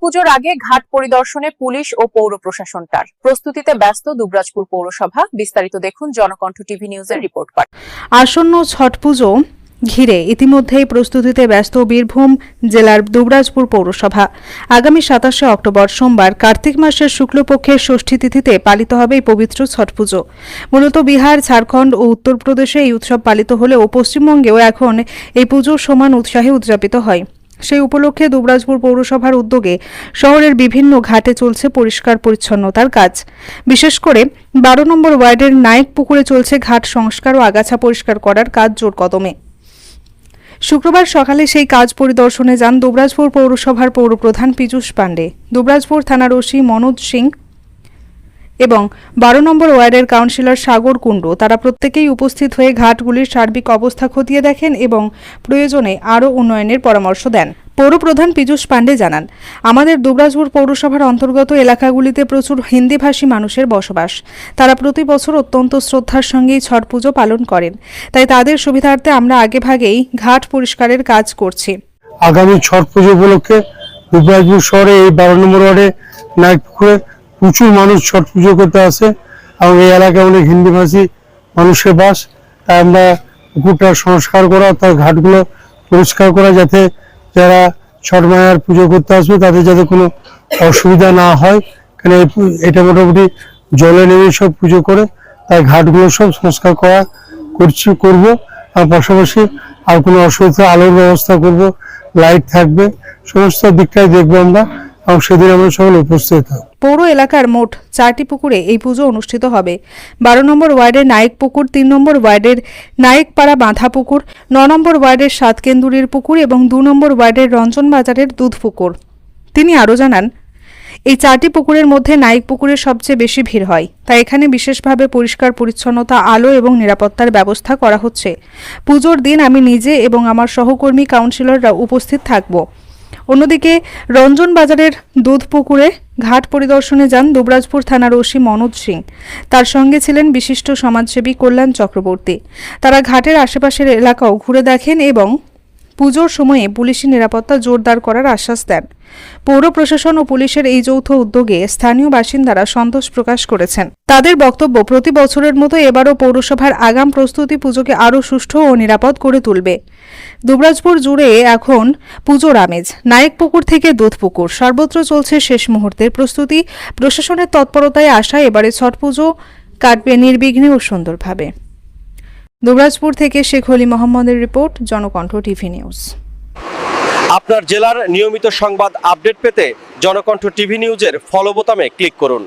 পুজোর আগে ঘাট পরিদর্শনে পুলিশ ও পৌর প্রশাসনটার প্রস্তুতিতে ব্যস্ত দুবরাজপুর পৌরসভা। বিস্তারিত দেখুন জনকণ্ঠ টিভি নিউজের রিপোর্ট পাঠ। আসন্ন ছট পুজো ঘিরে ইতিমধ্যেই প্রস্তুতিতে ব্যস্ত বীরভূম জেলার দুবরাজপুর পৌরসভা। আগামী সাতাশে অক্টোবর সোমবার কার্তিক মাসের শুক্লপক্ষের ষষ্ঠী তিথিতে পালিত হবে এই পবিত্র ছট পুজো। মূলত বিহার, ঝাড়খণ্ড ও উত্তরপ্রদেশে এই উৎসব পালিত হলেও পশ্চিমবঙ্গেও এখন এই পুজো সমান উৎসাহে উদযাপিত হয়। সেই উপলক্ষে দুবরাজপুর পৌরসভার উদ্যোগে শহরের বিভিন্ন ঘাটে চলছে পরিষ্কার পরিচ্ছন্নতার কাজ। বিশেষ করে বারো নম্বর ওয়ার্ডের নায়ক পুকুরে চলছে ঘাট সংস্কার ও আগাছা পরিষ্কার করার কাজ জোর কদমে। শুক্রবার সকালে সেই কাজ পরিদর্শনে যান দুবরাজপুর পৌরসভার পৌরপ্রধান পীযূষ পাণ্ডে। দুবরাজপুর থানার ওসি মনোজ সিং এবং বারো নম্বর ওয়ার্ডের কাউন্সিলর সাগর কুণ্ডু। তারা প্রত্যেকেই উপস্থিত হয়ে ঘাটগুলির সার্বিক অবস্থা খতিয়ে দেখেন এবং প্রয়োজনে আরও উন্নয়নের পরামর্শ দেন। পৌরপ্রধান পীযূষ পাণ্ডে জানান, আমাদের দুবরাজপুর পৌরসভার অন্তর্গত এলাকাগুলিতে প্রচুর হিন্দিভাষী মানুষের বসবাস। তারা প্রতি বছর অত্যন্ত শ্রদ্ধার সঙ্গেই ছট পুজো পালন করেন। তাই তাদের সুবিধার্থে আমরা আগেভাগেই ঘাট পরিষ্কারের কাজ করছি। আগামী ছট পুজো উপলক্ষে দুবরাজপুর শহরে এই বারো নম্বর ওয়ার্ডে নাইটপুকুরে প্রচুর মানুষ ছট পুজো করতে আসে এবং এই এলাকায় অনেক হিন্দিভাষী মানুষের বাস। তাই আমরা পুকুরটা সংস্কার করা তার ঘাটগুলো পরিষ্কার করা যাতে যারা ছট মায়ার পুজো করতে আসবে তাদের যাতে কোনো অসুবিধা না হয়। পু- এটা মোটামুটি জলে নেমে সব পুজো করে, তাই ঘাটগুলো সব সংস্কার করা করছি করব। আর পাশাপাশি আর কোনো অসুবিধা, আলোর ব্যবস্থা করব। লাইট থাকবে, সমস্ত দিকটাই দেখব আমরা। সেদিন আমরা উপস্থিত। পৌর এলাকার মোট চারটি পুকুরে এই পুজো অনুষ্ঠিত হবে। বারো নম্বর ওয়ার্ডের নায়ক পুকুর, তিন নম্বর ওয়ার্ডের নায়কপাড়া বাঁধা পুকুর, ন নম্বর ওয়ার্ডের সাতকেন্দুরির পুকুর এবং দু নম্বর ওয়ার্ডের রঞ্জন বাজারের দুধ পুকুর। তিনি আরও জানান, এই চারটি পুকুরের মধ্যে নায়ক পুকুরের সবচেয়ে বেশি ভিড় হয়। তাই এখানে বিশেষভাবে পরিষ্কার, পরিচ্ছন্নতা, আলো এবং নিরাপত্তার ব্যবস্থা করা হচ্ছে। পুজোর দিন আমি নিজে এবং আমার সহকর্মী কাউন্সিলররা উপস্থিত থাকব। অন্যদিকে রঞ্জন বাজারের দুধ পুকুরে ঘাট পরিদর্শনে যান দুবরাজপুর থানার ওসি মনোজ সিং। তার সঙ্গে ছিলেন বিশিষ্ট সমাজসেবী কল্যাণ চক্রবর্তী। তারা ঘাটের আশেপাশের এলাকাও ঘুরে দেখেন এবং পুজোর সময়ে পুলিশি নিরাপত্তা জোরদার করার আশ্বাস দেন। পৌর প্রশাসন ও পুলিশের এই যৌথ উদ্যোগে স্থানীয় বাসিন্দারা সন্তোষ প্রকাশ করেছেন। তাদের বক্তব্য প্রতি বছরের মতো এবারও পৌরসভার আগাম প্রস্তুতি পুজোকে আরও সুষ্ঠু ও নিরাপদ করে তুলবে। দুবরাজপুর জুড়ে এখন পুজোর আমেজ। নায়কপুকুর থেকে দুধপুকুর। সর্বত্র চলছে শেষ মুহূর্তের প্রস্তুতি। প্রশাসনের তৎপরতায় আসা এবারে ছট পুজো কাটবে নির্বিঘ্নে ও সুন্দরভাবে। দুবরাজপুর থেকে শেখ হলি মোহাম্মদের রিপোর্ট, জনকণ্ঠ টিভি নিউজ। আপনার জেলার নিয়মিত সংবাদ আপডেট পেতে জনকণ্ঠ টিভি নিউজের ফলো বোতামে ক্লিক করুন।